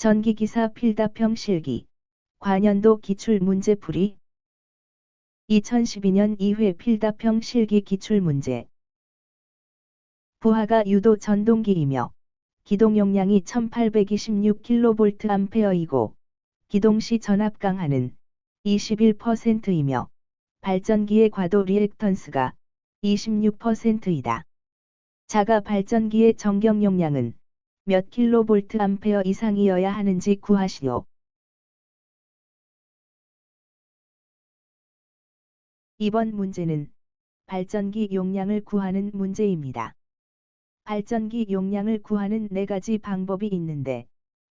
전기기사 필답형 실기. 관연도 기출 문제풀이. 2012년 2회 필답형 실기 기출 문제. 부하가 유도 전동기이며 기동 용량이 1826kVA이고 기동 시 전압 강하는 21%이며 발전기의 과도 리액턴스가 26%이다. 자가 발전기의 정경 용량은 몇 킬로볼트 암페어 이상이어야 하는지 구하시오. 이번 문제는 발전기 용량을 구하는 문제입니다. 발전기 용량을 구하는 네 가지 방법이 있는데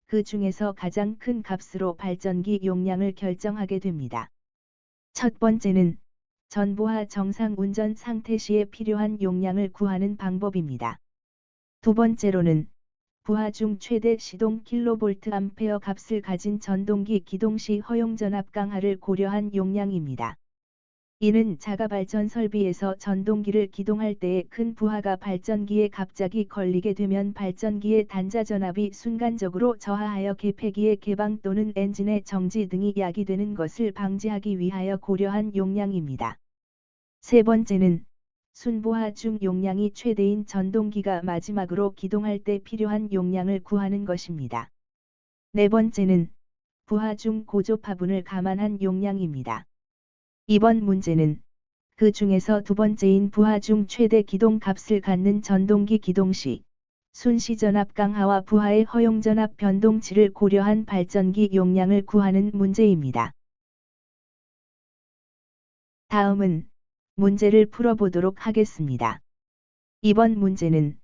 그 중에서 가장 큰 값으로 발전기 용량을 결정하게 됩니다. 첫 번째는 전부하 정상 운전 상태 시에 필요한 용량을 구하는 방법입니다. 두 번째로는 부하 중 최대 시동 킬로볼트 암페어 값을 가진 전동기 기동 시 허용 전압 강하를 고려한 용량입니다. 이는 자가 발전 설비에서 전동기를 기동할 때에 큰 부하가 발전기에 갑자기 걸리게 되면 발전기의 단자 전압이 순간적으로 저하하여 개폐기의 개방 또는 엔진의 정지 등이 야기되는 것을 방지하기 위하여 고려한 용량입니다. 세 번째는 순부하 중 용량이 최대인 전동기가 마지막으로 기동할 때 필요한 용량을 구하는 것입니다. 네 번째는 부하 중 고조 파분을 감안한 용량입니다. 이번 문제는 그 중에서 두 번째인 부하 중 최대 기동 값을 갖는 전동기 기동 시 순시 전압 강하와 부하의 허용 전압 변동치를 고려한 발전기 용량을 구하는 문제입니다. 다음은 문제를 풀어보도록 하겠습니다. 이번 문제는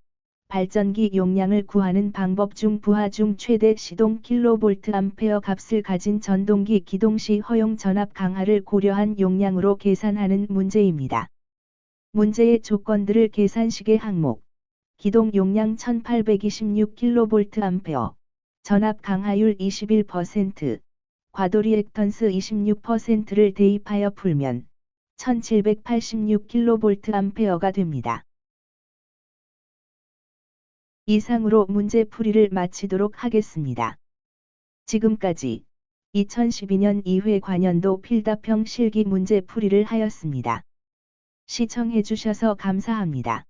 발전기 용량을 구하는 방법 중 부하 중 최대 시동 킬로볼트 암페어 값을 가진 전동기 기동 시 허용 전압 강하를 고려한 용량으로 계산하는 문제입니다. 문제의 조건들을 계산식의 항목 기동 용량 1826kV 암페어 전압 강하율 21% 과도 리액턴스 26%를 대입하여 풀면 1786kVA가 됩니다. 이상으로 문제 풀이를 마치도록 하겠습니다. 지금까지 2012년 2회 관연도 필답형 실기 문제 풀이를 하였습니다. 시청해주셔서 감사합니다.